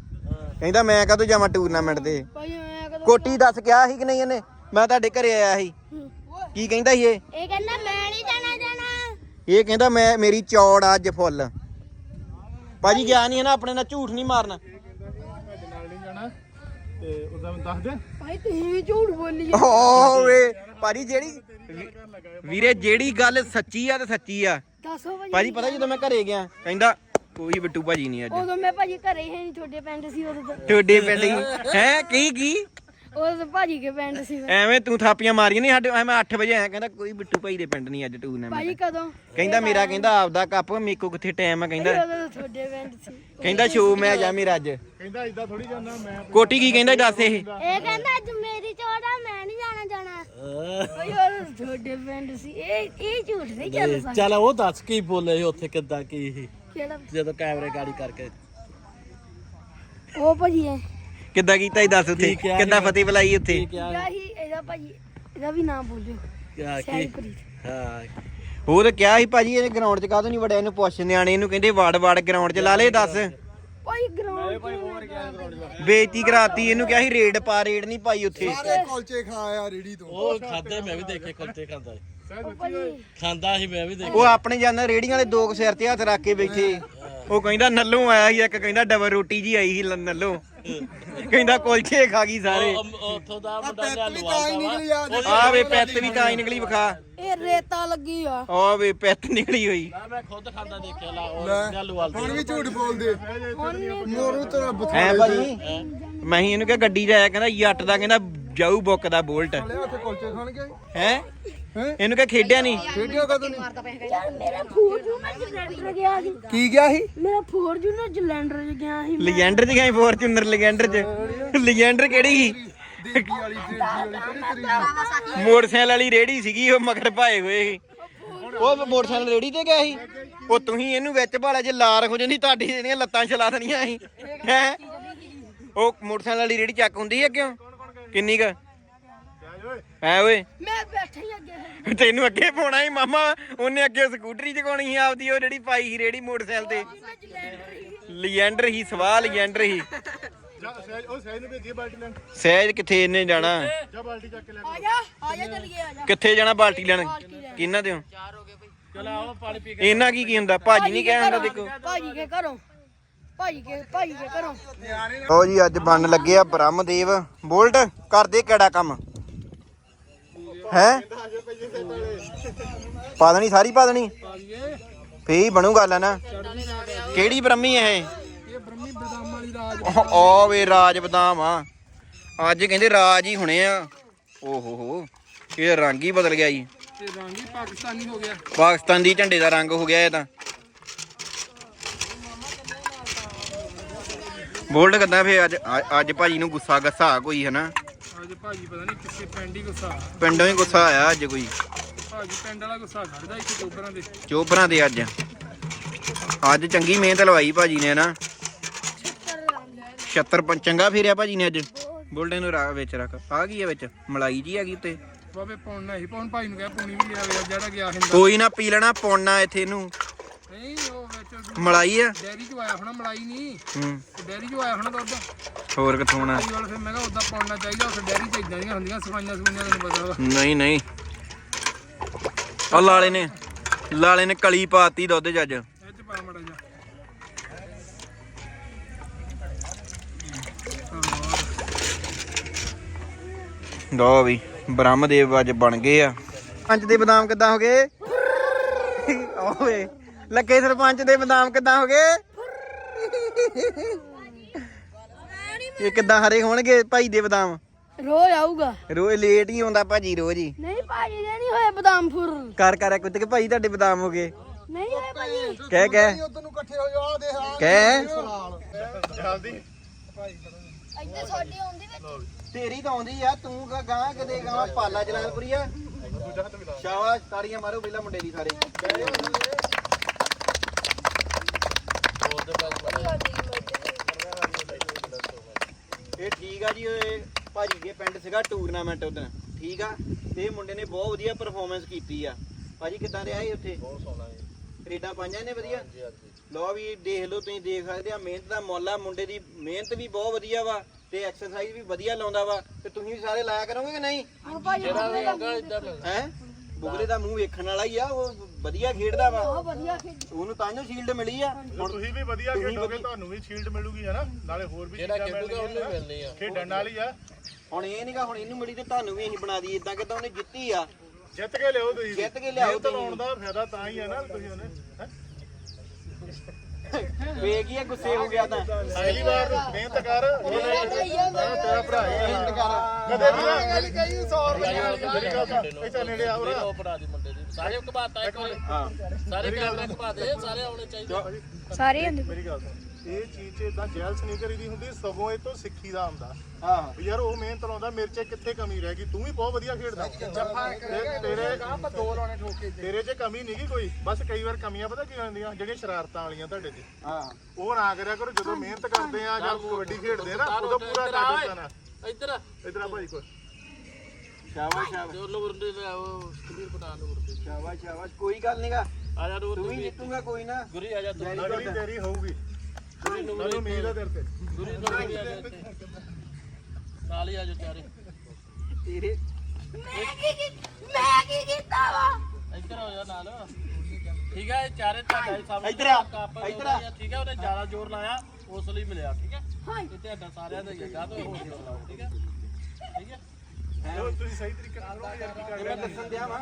ਕਹਿੰਦਾ ਮੈਂ ਕਦੋਂ ਜਾਵਾਂ ਟੂਰਨਾਮੈਂਟ ਤੇ?
ਭਾਈ ਮੈਂ ਕਦੋਂ
ਕੋਟੀ ਦੱਸ ਕਿਹਾ ਸੀ ਕਿ ਨਹੀਂ ਇਹਨੇ? ਮੈਂ ਤੁਹਾਡੇ ਘਰੇ ਆਇਆ ਸੀ। ਕੀ ਕਹਿੰਦਾ ਸੀ ਇਹ?
ਇਹ ਕਹਿੰਦਾ ਮੈਂ ਨਹੀਂ ਜਾਣਾ ਜਾਣਾ।
ਇਹ ਕਹਿੰਦਾ ਮੈਂ ਮੇਰੀ ਚੌੜ ਆ ਅੱਜ ਫੁੱਲ। ਭਾਜੀ ਗਿਆ ਨਹੀਂ ਹੈ ਨਾ ਆਪਣੇ ਨਾਲ ਝੂਠ ਨਹੀਂ ਮਾਰਨਾ।
ਨਾਲ ਨਹੀਂ ਜਾਣਾ ਤੇ ਉਹਦਾ ਮੈਨੂੰ ਦੱਸ ਦੇ
ਭਾਈ ਤੁਸੀਂ ਵੀ ਝੂਠ ਬੋਲੀ
ਓਏ ਭਾਜੀ ਜਿਹੜੀ ਵੀਰੇ ਜਿਹੜੀ ਗੱਲ ਸੱਚੀ ਆ ਤੇ ਸੱਚੀ ਆ।
ਦੱਸੋ ਭਾਜੀ
ਪਤਾ ਜਦੋਂ ਮੈਂ ਘਰੇ ਗਿਆ ਕਹਿੰਦਾ ਕੋਈ ਬਿੱਟੂ ਭਾਜੀ ਨਹੀਂ ਅੱਜ।
ਉਦੋਂ ਮੈਂ ਭਾਜੀ ਘਰੇ ਹੀ ਨਹੀਂ ਛੋਟੇ ਪਿੰਡ ਸੀ ਉਦੋਂ ਤਾਂ।
ਟੋਡੇ ਪਿੰਡ ਹੀ। ਹੈ ਕੀ ਕੀ?
ਉਦੋਂ ਤਾਂ ਭਾਜੀ ਕੇ ਪਿੰਡ ਸੀ ਮੈਂ।
ਐਵੇਂ ਤੂੰ ਥਾਪੀਆਂ ਮਾਰੀਆਂ ਨਹੀਂ ਸਾਡੇ ਐ ਮੈਂ 8 ਵਜੇ ਆਇਆ ਕਹਿੰਦਾ ਕੋਈ ਬਿੱਟੂ ਭਾਈ ਦੇ ਪਿੰਡ ਨਹੀਂ ਅੱਜ
ਭਾਜੀ
ਟੂਰਨਾਮੈਂਟ
ਕਦੋਂ?
ਕਹਿੰਦਾ ਮੇਰਾ ਕਹਿੰਦਾ ਆਪਦਾ ਕੱਪ ਮੇਕੋ ਕਿੱਥੇ ਟਾਈਮ ਆ ਕਹਿੰਦਾ।
ਉਦੋਂ ਤਾਂ ਛੋਟੇ ਪਿੰਡ ਸੀ।
ਕਹਿੰਦਾ ਸ਼ੋਅ ਮੈਂ ਜਾ ਮੇਰਾ ਅੱਜ।
ਕਹਿੰਦਾ ਇਦਾਂ ਥੋੜੀ ਜਾਂਦਾ ਮੈਂ
ਕੋਟੀ ਕੀ ਕਹਿੰਦਾ ਦੱਸ ਇਹ?
ਇਹ ਕਹਿੰਦਾ ਅੱਜ ਮੇਰੀ ਚੋੜਾ ਮੈਂ ਨਹੀਂ ਜਾਣਾ ਜਾਣਾ। ਭਾਈ ਉਹ ਛੋਟੇ ਪਿੰਡ ਸੀ। ਇਹ ਇਹ ਝੂਠ ਨਹੀਂ ਚੱਲ ਸਕਦਾ।
ਚੱਲ ਉਹ ਦੱਸ ਕੀ ਬੋਲੇ ਸੀ ਉੱਥੇ ਕਿੱਦਾਂ ਕੀ ਸੀ?
ਕਿਹੜਾ?
ਜਦੋਂ ਕੈਮਰੇ ਗਾੜੀ ਕਰਕੇ।
ਉਹ ਭਾਜੀ ਹੈ
ਕਿੱਦਾਂ ਕੀਤਾ ਇਹ ਦੱਸ ਉੱਥੇ?
ਕੀ ਕਿਹਾ
ਕਿੱਦਾਂ ਫਤਿਹ ਬੁਲਾਈ ਉੱਥੇ?
ਕੀ ਕਿਹਾ
ਇਹਦਾ ਹੀ ਇਹਦਾ ਭਾਜੀ ਇਹਦਾ ਵੀ ਨਾਮ ਬੋਲਿਓ
ਕਿਹਾ ਕੀ?
ਸਹਿਜਪ੍ਰੀਤ
ਹਾਂ।
ਉਹ ਤਾਂ ਕਿਹਾ ਸੀ ਭਾਜੀ ਇਹ ਗਰਾਊਂਡ 'ਚ ਕਾਹਤੋਂ ਨਹੀਂ ਵੜਿਆ? ਇਹਨੂੰ ਪੁੱਛ ਨਿਆਣੇ ਇਹਨੂੰ ਕਹਿੰਦੇ ਵੜ ਵੜ ਗਰਾਊਂਡ 'ਚ ਲਾ ਲੇ ਦੱਸ।
ਭਾਈ ਗਰਾਊਂਡ
ਬੇਇੱਜ਼ਤੀ ਕਰਾਤੀ ਇਹਨੂੰ ਕਿਹਾ ਸੀ ਰੇਡ ਪਾ ਰੇਡ ਨਹੀਂ ਪਾਈ ਉੱਥੇ।
ਸਾਰੇ ਕੁਲਚੇ ਖਾਇਆ ਰੇੜੀ ਤੋਂ।
ਉਹ ਖਾਦੇ ਮੈਂ ਵੀ ਦੇਖੇ ਕੁਲਚੇ ਖਾਂਦਾ ਖਾਂਦਾ ਸੀ ਮੈਂ ਵੀ ਦੇਖੇ।
ਉਹ ਆਪਣੇ ਜਾਂਦਾ ਰੇੜੀਆਂ ਵਾਲੇ ਦੋ ਕੁ ਸਿਰ ਤੇ ਹੱਥ ਰੱਖ ਕੇ ਬੈਠੇ। ਉਹ ਕਹਿੰਦਾ ਨੱਲੋਂ ਆਇਆ ਸੀ ਇੱਕ ਕਹਿੰਦਾ ਡਬਲ ਰੋਟੀ ਜੀ ਆਈ ਸੀ ਨੱਲੋਂ। ਕਹਿੰਦਾ ਕੁਲਚੇ ਖਾ ਗਈ ਸਾਰੇ।
ਉੱਥੋਂ ਦਾ ਮੁੰਡਾ
ਪੈਤ ਵੀ
ਲਿਆਲੂ
ਤਾਂ ਹੀ
ਆਉਂਦਾ
ਨਿਕਲੀ
ਵਾ
ਆ
ਆ ਵੇ ਪੈਤ ਵੀ ਤਾਂ ਹੀ ਨਿਕਲੀ ਵਿਖਾ।
ਇਹ ਰੇਤਾ ਲੱਗੀ ਆ।
ਆ ਵੇ ਪੈਤ ਨਿਕਲੀ ਹੋਈ।
ਮੈਂ- ਖੁਦ ਖਾਂਦਾ ਦੇਖਿਆ ਲਾ ਉਹ ਵਾਲ
ਹੁਣ ਵੀ ਝੂਠ ਬੋਲਦੇ।
ਹੁਣ ਨੀ-
ਮੋਰੂ ਤੇਰਾ
ਭਾਜੀ? ਮੈਂ ਹੀ ਇਹਨੂੰ ਕਿਹਾ ਗੱਡੀ 'ਚ ਆਇਆ ਕਹਿੰਦਾ ਜੱਟ ਦਾ ਕਹਿੰਦਾ ਜਾਊ ਬੁੱਕ ਦਾ ਬੋਲਟ।
ਲੈ ਉੱਥੇ ਕੁਲਚੇ
ਹੈ? ਇਹਨੂੰ ਕਹ ਖੇਡਿਆ ਨਹੀਂ।
ਖੇਡਿਓ ਕਦੋਂ ਨਹੀਂ?
ਯਾਰ ਮੇਰਾ ਫੋਰਚੂਨਰ ਜਲੈਂਡਰ ਗਿਆ ਸੀ।
ਕੀ ਗਿਆ ਸੀ?
ਮੇਰਾ ਫੋਰਚੂਨਰ ਜਲੈਂਡਰ ਚ ਗਿਆ ਸੀ
ਲੈਜੈਂਡਰ ਚ ਗਈ ਫੋਰਚੂਨਰ ਲੈਜੈਂਡਰ ਚ। ਲੈਜੈਂਡਰ ਕਿਹੜੀ ਸੀ?
ਦੇਗੀ ਵਾਲੀ ਦੇਗੀ ਵਾਲੀ ਕਿਹੜੀ ਤੇਰੀ
ਮੋਟਰਸਾਈਕਲ ਵਾਲੀ ਰੇੜੀ ਸੀਗੀ ਉਹ ਮਗਰ ਪਾਏ ਹੋਏ ਸੀ। ਉਹ ਮੋਟਰਸਾਈਕਲ ਰੇੜੀ ਤੇ ਗਿਆ ਸੀ? ਉਹ ਤੁਸੀਂ ਇਹਨੂੰ ਵਿੱਚ ਭਾਲਾ ਜੇ ਲਾਰ ਹੋ ਜਾਂਦੀ ਤੁਹਾਡੀ ਜਿਹੜੀਆਂ ਲੱਤਾਂ ਛਲਾ ਦੇਣੀਆਂ ਸੀ। ਹੈ? ਉਹ ਮੋਟਰਸਾਈਕਲ ਵਾਲੀ ਰੇੜੀ ਚੱਕ ਹੁੰਦੀ ਹੈ ਕਿਉਂ? ਕਿੰਨੀ ਕ? ਐ ਓਏ।
ਮੈਂ ਬੈਠਾ ਹੀ ਅੱਗੇ।
ਤੈਨੂੰ ਅੱਗੇ ਪਾਉਣਾ ਸੀ ਮਾਮਾ ਉਹਨੇ ਅੱਗੇ ਸਕੂਟਰੀ ਚਕਾਉਣੀ ਸੀ ਆਪਦੀ ਉਹ ਜਿਹੜੀ ਪਾਈ ਸੀ ਰੇੜੀ ਮੋਟਰਸਾਈਕਲ ਤੇ। ਲੀਜੈਂਡਰ ਹੀ ਸਵਾਹ ਲੀਜੈਂਡਰ ਹੀ।
ਉਹ ਸਹਿਜ ਨੂੰ ਭੇਜੀ ਬਾਲਟੀ ਲੈਣ।
ਸਹਿਜ ਕਿੱਥੇ ਇਹਨੇ ਜਾਣਾ?
ਜਾ ਬਾਲਟੀ ਚੱਕ ਕੇ ਲੈ
ਆ ਜਾ ਆ ਜਾ ਚੱਲੀਏ ਆ ਜਾ
ਕਿੱਥੇ ਜਾਣਾ ਬਾਲਟੀ ਲੈਣ? ਕਿੰਨਾ ਦਿਓ?
ਚਲ ਆਓ ਪਾਣੀ ਪੀ
ਇਹਨਾਂ ਕੀ ਕੀ ਹੁੰਦਾ? ਭਾਜੀ ਨਹੀਂ ਕਹਿ ਹੁੰਦਾ ਦੇਖੋ।
ਭਾਜੀ ਕੇ ਘਰੋਂ ਭਾਜੀ ਕੇ ਭਾਜੀ ਕੇ ਘਰੋਂ।
ਲਓ ਜੀ ਅੱਜ ਬਣ ਲੱਗੇ ਆ ਬ੍ਰਹਮਦੇਵ ਬੋਲਟ ਕਰਦੇ ਕਿਹੜਾ ਕੰਮ? ਹੈ? ਪਾ ਦੇਣੀ ਸਾਰੀ, ਪਾ ਦੇਣੀ? ਫੇ ਬਣੂ ਗੱਲ ਆ ਨਾ। ਕਿਹੜੀ ਬ੍ਰਹਮੀ ਇਹ
ਇਹ? ਬ੍ਰਹਮੀ ਬਦਾਮ ਵਾਲੀ ਰਾਜ
ਓ ਵੇ ਰਾਜ ਬਦਾਮ ਆ। ਅੱਜ ਕਹਿੰਦੇ ਰਾਜ ਹੀ ਹੁਣੇ ਆ। ਓਹੋ ਹੋ, ਇਹ ਰੰਗ ਹੀ ਬਦਲ ਗਿਆ ਜੀ।
ਤੇ ਰੰਗ ਹੀ ਪਾਕਿਸਤਾਨੀ ਹੋ ਗਿਆ
ਪਾਕਿਸਤਾਨ ਦੀ ਝੰਡੇ ਦਾ ਰੰਗ ਹੋ ਗਿਆ ਇਹ ਤਾਂ। ਬੋਲਡ ਕਰਦਾ ਫੇ ਅੱਜ ਅੱਜ ਭਾਜੀ ਨੂੰ ਗੁੱਸਾ ਗੱਸਾ ਕੋਈ ਹੈ ਨਾ
ਅੱਜ ਭਾਜੀ ਪਤਾ ਨਹੀਂ ਕਿੱਥੇ ਪਿੰਡ ਹੀ ਗੁੱਸਾ
ਪਿੰਡੋਂ ਹੀ ਗੁੱਸਾ ਆਇਆ ਅੱਜ ਕੋਈ।
ਭਾਜੀ ਪਿੰਡ ਵਾਲਾ ਗੁੱਸਾ ਖੜਦਾ ਇੱਥੇ ਚੋਬਰਾਂ ਦੇ।
ਚੋਬਰਾਂ ਦੇ ਅੱਜ। ਅੱਜ ਚੰਗੀ ਮਿਹਨਤ ਲਵਾਈ ਭਾਜੀ ਨੇ ਨਾ। 76 ਪੰ ਚੰਗਾ ਫੇਰਿਆ ਭਾਜੀ ਨੇ ਅੱਜ। ਬੋਲਡੇ ਨੂੰ ਰਾ ਵਿੱਚ ਰੱਖ। ਆ ਗਈ ਹੈ ਵਿੱਚ। ਮਲਾਈ ਜੀ ਆ ਗਈ ਉੱਤੇ।
ਬਾਬੇ ਪੌਣ ਨਹੀਂ ਪੌਣ ਭਾਈ ਨੂੰ ਕਿਹਾ ਪੂਣੀ ਵੀ ਅੱਜ ਜਿਹੜਾ ਗਿਆ ਹਿੰਦਾ।
ਕੋਈ ਨਾ ਪੀ ਲੈਣਾ ਪੌਣਾ ਇੱਥੇ ਨੂੰ
ਨਹੀਂ
ਮਲਾਈ ਆ?
ਡੈਰੀ ਚ ਆਇਆ ਹੋਣਾ ਮਲਾਈ ਨਹੀਂ।
ਹੂੰ।
ਡੈਰੀ ਚ ਆਇਆ ਹੋਣਾ ਦੁੱਧ।
ਹੋਰ ਕਿੱਥੋਂ ਆਉਣਾ?
ਭਾਈ ਵਾਲ ਫਿਰ ਮੈਂ ਕਿਹਾ ਉਦਾਂ ਪੌਣਾ ਚਾਹੀਦਾ ਉਸ ਡੈਰੀ ਚ ਇਦਾਂ ਦੀਆਂ ਹੁੰਦੀਆਂ ਸਫਾਈਆਂ ਸਫਾਈਆਂ ਤੈਨੂੰ ਪਤਾ ਵਾ।
ਨਹੀਂ ਨਹੀਂ। ਆ ਲਾਲੇ ਨੇ ਲਾਲੇ ਨੇ ਕਲੀ ਪਾਤੀ ਦੁੱਧ ਚ ਅੱਜ।
ਇਹ ਚ ਪਾ ਮੜਾ ਜਾ।
ਲਓ ਵੀ ਬ੍ਰਹਮਦੇਵ ਅੱਜ ਬਣ ਗਏ ਆ। ਪੰਜ ਦੇ ਬਦਾਮ ਕਿੱਦਾਂ ਹੋ ਗਏ? ਓਏ। ਲੱਗੇ ਸਰਪੰਚ ਦੇ ਬਦਾਮ ਕਿੱਦਾਂ ਹੋ ਗਏ? ਇਹ ਕਿੱਦਾਂ ਹਰੇ ਹੋਣਗੇ ਭਾਈ ਦੇ ਬਦਾਮ?
ਰੋਜ਼ ਆਊਗਾ।
ਰੋਜ਼ ਲੇਟ ਹੀ ਆਉਂਦਾ ਭਾਜੀ ਰੋਜ਼ ਹੀ।
ਨਹੀਂ ਭਾਜੀ ਦੇ ਨਹੀਂ ਹੋਏ ਬਦਾਮ ਫੁਰ।
ਕਰ ਕਰ ਕੁੱਤ ਕੇ ਭਾਈ ਤੁਹਾਡੇ ਬਦਾਮ ਹੋ ਗਏ?
ਨਹੀਂ ਹੋਏ ਭਾਜੀ।
ਕਹਿ ਕਹਿ।
ਉਧਰ ਨੂੰ ਇਕੱਠੇ ਹੋ ਜਾ ਆ ਦੇਖ ਆ
ਕਹਿ।
ਜਲਦੀ।
ਇੱਥੇ ਛੋਟੀ ਆਉਂਦੀ ਵਿੱਚ।
ਤੇਰੀ ਤਾਂ ਆਉਂਦੀ ਆ ਤੂੰ ਗਾਂ ਕਿਤੇ ਗਾਂ ਪਾਲਾ ਜਲਾਲਪੁਰੀ ਆ ਸ਼ਾਬਾਸ਼ ਤਾੜੀਆਂ ਮਾਰੋ ਪਹਿਲਾਂ ਮੁੰਡੇ ਦੀ ਸਾਰੇ। ਇਹ ਠੀਕ ਆ ਜੀ ਇਹ ਭਾਜੀ ਦੇ ਪਿੰਡ ਸੀਗਾ ਟੂਰਨਾਮੈਂਟ ਉਦੋਂ ਠੀਕ ਆ? ਤੇ ਇਹ ਮੁੰਡੇ ਨੇ ਬਹੁਤ ਵਧੀਆ ਪਰਫਾਰਮੈਂਸ ਕੀਤੀ ਆ। ਭਾਜੀ ਕਿੱਦਾਂ ਰਿਹਾ ਇਹ ਉੱਥੇ? ਬਹੁਤ ਸੋਹਣਾ ਰੇਡਾਂ ਪਾਈਆਂ ਨੇ ਵਧੀਆ? ਲਓ ਵੀ ਦੇਖ ਲਓ ਤੁਸੀਂ ਦੇਖ ਸਕਦੇ ਆ ਮਿਹਨਤ ਦਾ ਮੁੱਲ ਆ ਮੁੰਡੇ ਦੀ ਮਿਹਨਤ ਵੀ ਬਹੁਤ ਵਧੀਆ ਵਾ ਤੇ ਐਕਸਰਸਾਈਜ਼ ਵੀ ਵਧੀਆ ਲਾਉਂਦਾ ਵਾ। ਤੇ ਤੁਸੀਂ ਵੀ ਸਾਰੇ ਲਾਇਆ ਕਰੋਗੇ ਕਿ ਨਹੀਂ?
ਹੁਣ ਭਾਜੀ
ਹੈ? ਬੁਗਲੇ ਦਾ ਮੂੰਹ ਵੇਖਣ ਵਾਲਾ ਹੀ ਆ ਉਹ ਵਧੀਆ ਖੇਡਦਾ ਵਾ।
ਬਹੁਤ ਵਧੀਆ ਖੇਡ
ਉਹਨੂੰ ਤਾਂ ਜੋ ਸ਼ੀਲਡ ਮਿਲੀ ਆ।
ਹੁਣ ਤੁਸੀਂ ਵੀ ਵਧੀਆ ਖੇਡੋਗੇ ਤੁਹਾਨੂੰ ਵੀ ਸ਼ੀਲਡ ਮਿਲੂਗੀ ਹੈ ਨਾ ਨਾਲੇ ਹੋਰ ਵੀ ਚੀਜ਼ਾਂ ਮਿਲਣਗੀਆਂ ਆ। ਖੇਡਣ ਹੀ ਆ।
ਹੁਣ ਇਹ ਨਹੀਂਗਾ ਹੁਣ ਇਹਨੂੰ ਮਿਲੀ ਤੇ ਤੁਹਾਨੂੰ ਵੀ ਅਸੀਂ ਬਣਾ ਦਈਏ ਇਦਾਂ ਕਿਦਾਂ ਉਹਨੇ ਜਿੱਤੀ ਆ।
ਜਿੱਤ ਕੇ ਲਿਆਓ ਤੁਸੀਂ
ਜਿੱਤ ਕੇ ਲਿਆਓ ਤੁਸੀਂ।
ਲਾਉਣ ਦਾ ਫਾਇਦਾ ਤਾਂ ਹੀ ਆ ਨਾ ਤੁਸੀਂ ਉਹਨੇ ਹੈਂ?
ਵੇਖ ਹੀ ਆ ਗੁੱਸੇ ਹੋ ਗਿਆ ਤਾਂ।
ਅਗਲੀ ਵਾਰ ਮਿਹਨਤ ਕਰ। ਉਹਨੇ ਹਾਂ, ਤੇਰਾ ਭਰਾ ਹੀ ਆ। ਕਦੇ ਵੀ ਨਾ। ਮੇਰੀ ਕਹੀ 100 ਰੁਪਏ ਮੇਰੀ ਗੱਲ ਸੁਣ ਇੱਥੇ ਨੇੜੇ ਆ
ਸਾਰੇ ਘਬਾਤਾ ਇੱਕ ਵਾਰੀ।
ਹਾਂ।
ਸਾਰੇ ਕੈਮਰੇ ਘਬਾਤੇ ਸਾਰੇ ਆਉਣੇ ਚਾਹੀਦੇ।
ਸਾਰੇ ਹੁੰਦੇ।
ਮੇਰੀ ਗੱਲ ਸੁਣ। ਇਹ ਚੀਜ਼ 'ਚ ਇਦਾਂ ਜੈਲਸ ਨਹੀਂ ਕਰੀਦੀ ਹੁੰਦੀ ਸਗੋਂ ਇਹ ਤੋਂ ਸਿੱਖੀ ਦਾ ਹੁੰਦਾ।
ਹਾਂ।
ਵੀ ਯਾਰ ਉਹ ਮਿਹਨਤ ਲਾਉਂਦਾ ਮੇਰੇ 'ਚ ਕਿੱਥੇ ਕਮੀ ਰਹਿ ਗਈ? ਤੂੰ ਵੀ ਬਹੁਤ ਵਧੀਆ ਖੇਡਦਾ। ਤੇ ਤੇਰੇ
ਆਪਾਂ ਦੋ ਲਾਉਣੇ ਠੋਕੇ
ਤੇਰੇ 'ਚ ਕਮੀ ਨਹੀਂਗੀ ਕੋਈ? ਬਸ ਕਈ ਵਾਰ ਕਮੀਆਂ ਪਤਾ ਕੀ ਹੁੰਦੀਆਂ ਜਿਹੜੀਆਂ ਸ਼ਰਾਰਤਾਂ ਵਾਲੀਆਂ ਤੁਹਾਡੇ 'ਚ।
ਹਾਂ।
ਉਹ ਨਾ ਕਰਿਆ ਕਰੋ ਜਦੋਂ ਮਿਹਨਤ ਕਰਦੇ ਆ ਜਾਂ ਕਬੱਡੀ ਖੇਡਦੇ ਆ ਨਾ ਉਦੋਂ ਪੂਰਾ ਕਰ ਦਿੱਤਾ ਨਾ।
ਇੱਧਰ
ਇਧਰ ਆ ਭਾਈ ਕੋਈ
ਸ਼ਾਬਾਸ਼ ਸ਼ਾਬਾਸ਼।
ਜੋ ਲੋਰ ਦੇ ਉਹ ਕਬੀਰ ਬਣਾ ਲੋ ਉਰਦੇ
ਸ਼ਾਬਾਸ਼ ਸ਼ਾਬਾਸ਼। ਕੋਈ ਗੱਲ ਨਹੀਂਗਾ
ਆ ਜਾ
ਤੂੰ
ਨੂਰ
ਵੀ ਜਿੱਤੂਗਾ ਕੋਈ ਨਾ।
ਗੁਰੀ ਆ ਜਾ ਤੂੰ।
ਅਗਲੀ ਤੇਰੀ ਹੋਊਗੀ। ਸਾਨੂੰ ਉਮੀਦ ਆ ਤੇਰੇ ਤੇ।
ਗੁਰੀ ਨੂਰ ਵੀ ਆ ਜਾ ਇੱਥੇ। ਨਾਲ ਹੀ ਆ ਜਾ ਚਾਰੇ।
ਤੇਰੇ
ਮੈਂ ਕੀ ਕੀ- ਮੈਂ ਕੀ ਕੀਤਾ ਵਾ?
ਇੱਧਰ ਹੋ ਜਾ ਨਾਲ। ਠੀਕ ਹੈ ਇਹ ਚਾਰੇ ਤੁਹਾਡਾ ਹੀ ਸਾਹਮਣੇ।
ਇੱਧਰ ਆ,
ਕੱਪ
ਇੱਧਰ ਆ।
ਠੀਕ ਹੈ ਉਹਨੇ ਜ਼ਿਆਦਾ ਜ਼ੋਰ ਲਾਇਆ ਉਸ ਲਈ ਮਿਲਿਆ ਠੀਕ ਹੈ
ਹਾਂ।
ਇਹ ਤੁਹਾਡਾ ਸਾਰਿਆਂ ਦਾ ਹੀ ਹੈਗਾ ਤੇ ਹੋਰ ਠੀਕ ਹੈ ਠੀਕ ਹੈ
ਤੁਸੀਂ ਸਹੀ ਤਰੀਕੇ ਨਾਲ ਲਓ ਯਾਰ ਕੀ ਕਰ
ਇਹ ਮੈਂ ਦੱਸਣ ਦਿਆ ਵਾਂ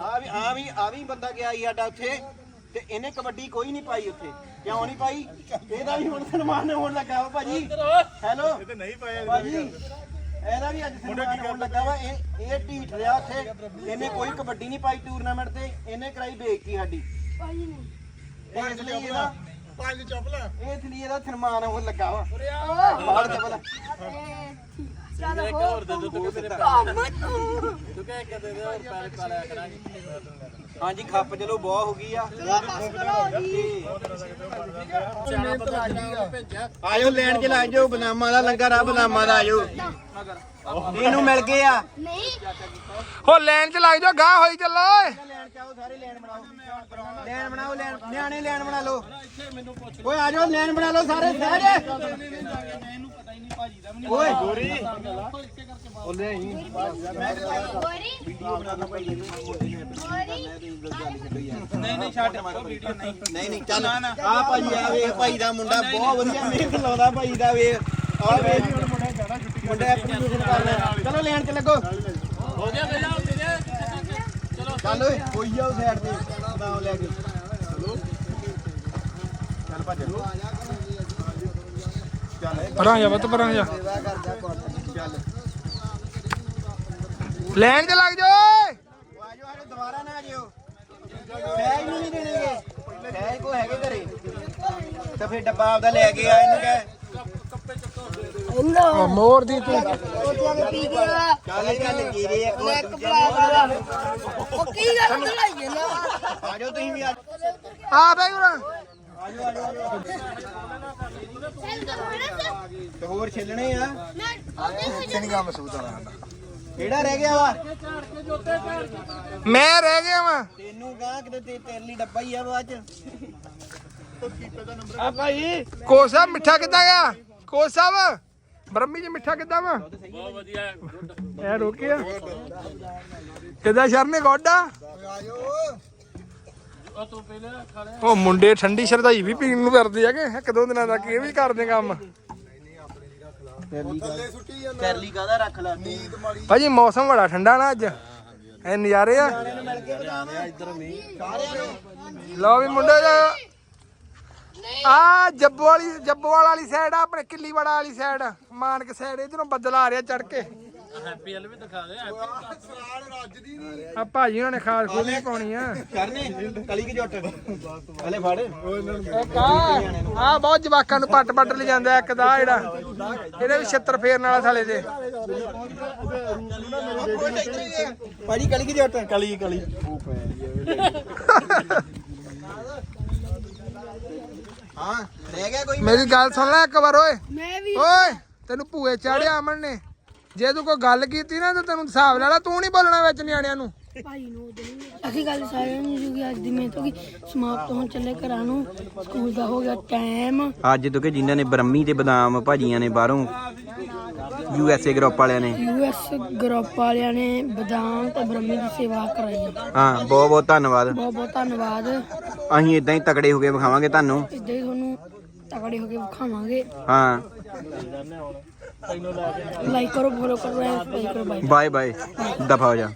ਆ ਵੀ ਆ ਵੀ ਆ ਵੀ ਬੰਦਾ ਗਿਆ ਸੀ ਸਾਡਾ ਉੱਥੇ ਤੇ ਇਹਨੇ ਕਬੱਡੀ ਕੋਈ ਨਹੀਂ ਪਾਈ ਉੱਥੇ। ਕਿਉਂ ਨਹੀਂ ਪਾਈ? ਇਹਦਾ ਵੀ ਹੁਣ ਸਨਮਾਨ ਹੋਣ ਲੱਗਾ ਵਾ ਭਾਜੀ। ਹੈਲੋ?
ਇਹ ਤੇ ਨਹੀਂ ਪਾਇਆ
ਭਾਜੀ ਇਹਦਾ ਵੀ ਅੱਜ ਸਨਮਾਨ ਹੋਣ ਲੱਗਾ ਵਾ। ਇਹ ਇਹ ਢੀਠ ਰਿਹਾ ਉੱਥੇ। ਇਹਨੇ ਕੋਈ ਕਬੱਡੀ ਨਹੀਂ ਪਾਈ ਟੂਰਨਾਮੈਂਟ ਤੇ। ਇਹਨੇ ਕਰਾਈ ਬੇਇੱਜ਼ਤੀ ਸਾਡੀ।
ਭਾਈ ਨੇ।
ਇਸ ਲਈ ਇਹਦਾ
ਪੰਜ ਚੱਪਲਾਂ
ਇਸ ਲਈ ਇਹਦਾ ਸਨਮਾਨ ਹੋਣ ਲੱਗਾ ਵਾ। ਬਾਹਰ ਚੱਪਲ।
ਚੱਲ
ਇੱਕ
ਹੋ
ਹੋਰ ਦੇ ਦੋ ਤੂੰ ਮੇਰੇ
ਕੰਮ ਤੂੰ
ਤੂੰ ਕਹਿ ਕੇ ਦੇ ਦੇ ਹੋਰ ਪੈਰ ਪਾ ਲਿਆ ਕਰਾਂਗੇ।
ਹਾਂਜੀ ਖੱਪ ਚਲੋ ਬਹੁਤ ਹੋ ਗਈ ਆ। ਆਜੋ ਲੈਣ ਚ ਲੱਗ ਜਾਓ ਬਨਾਮਾ ਦਾ ਲੰਗਰ ਆ ਬਨਾਮਾ ਦਾ ਆਜੋ ਇਹਨੂੰ ਮਿਲ ਗਏ ਆ।
ਨਹੀਂ।
ਹੋ ਲੈਣ ਚ ਲੱਗ ਜਾ ਗਾਹ ਹੋਈ ਚੱਲੋ ਓਏ।
ਲੈਣ ਚਾਓ ਸਾਰੇ ਲੈਣ ਬਣਾਓ ਲੈਣ ਬਣਾਓ ਲੈਣ ਨਿਆਣੇ ਲੈਣ ਬਣਾ ਲਓ। ਓਏ ਆ ਜਾਓ ਲੈਣ ਬਣਾ ਲਓ ਸਾਰੇ ਸਹਿਜ ਓਏ ਗੋਰੀ।
ਗੋਰੀ
ਨਹੀਂ ਨਹੀਂ ਛੱਡ। ਵੀਡੀਓ ਨਹੀਂ। ਨਹੀਂ ਨਹੀਂ ਚੱਲ। ਆ ਭਾਈ ਆ ਵੇਖ ਭਾਈ ਦਾ ਮੁੰਡਾ ਬਹੁਤ ਵਧੀਆ ਮਿਹਨਤ ਲਾਉਂਦਾ ਭਾਈ ਦਾ ਵੇਖ। ਆ ਵੇਖ। ਮੁੰਡਾ ਐਪਲੀਕੇਸ਼ਨ ਕਰਨਾ ਚਲੋ ਲੈਣ ਚ ਲੱਗੋ।
ਹੋ ਗਿਆ ਮੇਰਾ ਮੇਰੇ ਚਲੋ।
ਚੱਲ ਓਏ ਹੋਈ ਜਾਓ ਸਾਈਡ ਤੇ। ਨਾਮ ਲੈ ਕੇ। ਚੱਲ। ਭੱਜ।
ਪਰਾਂ ਜਾ ਬੱਤ ਪਰਾਂ ਜਾ ਲੈਣ ਤੇ ਲੱਗ ਜਾ ਓਏ।
ਆਜੋ ਆਜੋ ਦੁਬਾਰਾ ਨਾ ਆਜਿਓ ਸਹਿਜ ਨੂੰ ਨਹੀਂ ਦੇਣਗੇ ਸਹਿਜ ਕੋ ਹੈਗੇ ਘਰੇ ਤਾਂ ਫਿਰ ਡੱਬਾ ਆਪਦਾ ਲੈ ਕੇ ਆ ਇਹਨੂੰ ਕਹਿ
ਓ ਮੋਰ ਦੀ ਤੂੰ।
ਚੱਲ ਚੱਲ ਜੀਰੇ ਇੱਕ ਹੋਰ
ਇੱਕ
ਆਜੋ ਤੁਸੀਂ ਵੀ ਆਜੋ
ਆ ਬਈ ਉਰਾ।
ਆਜੋ ਆਜੋ ਆਜੋ ਤੇ ਹੋਰ ਛਿੱਲਣੇ ਆ?
ਮੈਂ ਉਹਦੇ
ਚੰਗਾ ਮਸੂਦ ਆ
ਕਿਹੜਾ ਰਹਿ ਗਿਆ ਵਾ?
ਮੈਂ ਰਹਿ ਗਿਆ ਵਾਂ।
ਤੈਨੂੰ ਗਾਂ ਕਿਤੇ ਤੇ ਤੇਰੇ ਲਈ ਡੱਬਾ ਹੀ ਆ ਬਾਅਦ ਚ।
ਆ ਭਾਈ। ਕੋਸਾ ਮਿੱਠਾ ਕਿੱਦਾਂ ਗਿਆ? ਕੋਸਾ ਵਾ ਬ੍ਰਹਮੀ ਜੀ ਮਿੱਠਾ ਕਿੱਦਾਂ ਵਾ?
ਬਹੁਤ ਵਧੀਆ। ਹੈ, good।
ਐ ਰੋਕਿਆ। ਕਿੱਦਾਂ ਸ਼ਰਨੇ ਗੋਡਾ?
ਉਹ
ਮੁੰਡੇ ਠੰਡੀ ਸ਼ਰਦਾਈ ਵੀ ਪੀਣ ਨੂੰ ਫਿਰਦੇ ਆਗੇ ਇੱਕ ਦੋ ਦਿਨਾਂ ਤੱਕ ਇਹ ਵੀ ਕਰਦੇ ਕੰਮ।
ਤੇਰੇ ਲਈ ਕਾਹਦਾ ਰੱਖ ਲਾ
ਭਾਜੀ ਮੌਸਮ ਬੜਾ ਠੰਡਾ ਨਾ ਅੱਜ। ਐ ਨਜ਼ਾਰੇ ਆ। ਲਓ ਵੀ ਮੁੰਡੇ ਦਾ। ਆ ਜੱਬੋ ਵਾਲੀ ਜੱਬੋਵਾਲ ਵਾਲੀ ਸਾਈਡ ਆ ਆਪਣੇ ਕਿੱਲੀਵਾੜਾ ਵਾਲੀ ਸਾਈਡ ਮਾਨਕ ਸਾਈਡ ਇਧਰੋਂ ਬੱਦਲ ਆ ਰਿਹਾ ਚੜ ਕੇ।
ਹੈਪੀ ਐਲ ਵੀ ਦਿਖਾ ਦੇ ਹੈਪੀ
ਆ ਭਾਜੀ ਉਹਨਾਂ ਨੇ ਖਾਸ ਖੋਲੀ ਪਾਉਣੀ ਆ
ਕਰਨੇ ਕਲੀ ਕੀ ਜੁੱਟ ਹਲੇ ਫੜ।
ਆ ਆ ਬਹੁਤ ਜਵਾਕਾਂ ਨੂੰ ਪੱਟ ਪੱਟ ਲੈ ਜਾਂਦਾ ਇੱਕ ਦਾ ਜਿਹੜਾ। ਇਹਦੇ ਵੀ ਛਿੱਤਰ ਫੇਰਨ ਵਾਲਾ ਸਾਲੇ ਦੇ
ਭਾਜੀ ਕਲੀ ਕੀ ਜੁੱਟ। ਕਲੀ ਕਲੀ। ਹਾਂ ਰਹਿ ਗਿਆ ਕੋਈ?
ਮੇਰੀ ਗੱਲ ਸੁਣ ਲੈ ਇੱਕ ਵਾਰ ਓਏ।
ਮੈਂ ਵੀ
ਓਏ ਤੈਨੂੰ ਭੂਏ ਚਾੜਿਆ ਅਮਨ ਨੇ। ਜੇ ਤੂੰ ਕੋਈ ਗੱਲ ਕੀਤੀ ਨਾ ਤਾਂ ਤੈਨੂੰ ਹਿਸਾਬ ਲਾ ਲਾ ਤੂੰ ਨਹੀਂ ਬੋਲਣਾ ਵਿੱਚ ਨਿਆਣਿਆਂ ਨੂੰ।
ਭਾਈ ਨੂੰ ਅਸੀਂ ਗੱਲ ਸਾਰਿਆਂ ਨੂੰ ਜੋ ਕਿ ਅੱਜ ਦੀ ਮਿਹਨਤ ਹੋ ਗਈ। ਸਮਾਪਤ ਹੋਣ ਚੱਲੇ ਘਰਾਂ ਨੂੰ। ਸਕੂਲ ਦਾ ਹੋ ਗਿਆ ਟਾਈਮ
ਅੱਜ ਤੋਂ ਕਿ ਜਿਨ੍ਹਾਂ ਨੇ ਬ੍ਰਹਮੀ ਤੇ ਬਦਾਮ ਭਾਜੀਆਂ ਨੇ ਬਾਹਰੋਂ ਯੂ ਐਸ ਏ ਗਰੁੱਪ ਵਾਲਿਆਂ ਨੇ।
ਯੂਐਸ ਗਰੁੱਪ ਵਾਲਿਆਂ ਨੇ ਬਦਾਮ ਤੇ ਬ੍ਰਹਮੀ ਦੀ ਸੇਵਾ ਕਰਾਈ ਆ।
ਹਾਂ ਬਹੁਤ ਬਹੁਤ ਧੰਨਵਾਦ।
ਬਹੁਤ ਬਹੁਤ ਧੰਨਵਾਦ।
ਅਸੀਂ ਇਦਾਂ ਹੀ ਤਕੜੇ ਹੋ ਕੇ ਵਿਖਾਵਾਂਗੇ ਤੁਹਾਨੂੰ।
ਇਦਾਂ ਹੀ ਤੁਹਾਨੂੰ ਤਕੜੇ ਹੋ ਕੇ ਵਿਖਾਵਾਂਗੇ।
ਹਾਂ।
ਲਾਈਕ ਕਰੋ ਫੋਲੋ ਕਰੋ ਐਂਡ ਸਬਸਕ੍ਰਾਈਬ ਕਰੋ ਬਾਈ
ਬਾਏ ਬਾਏ ਦਫਾ ਹੋ ਜਾ।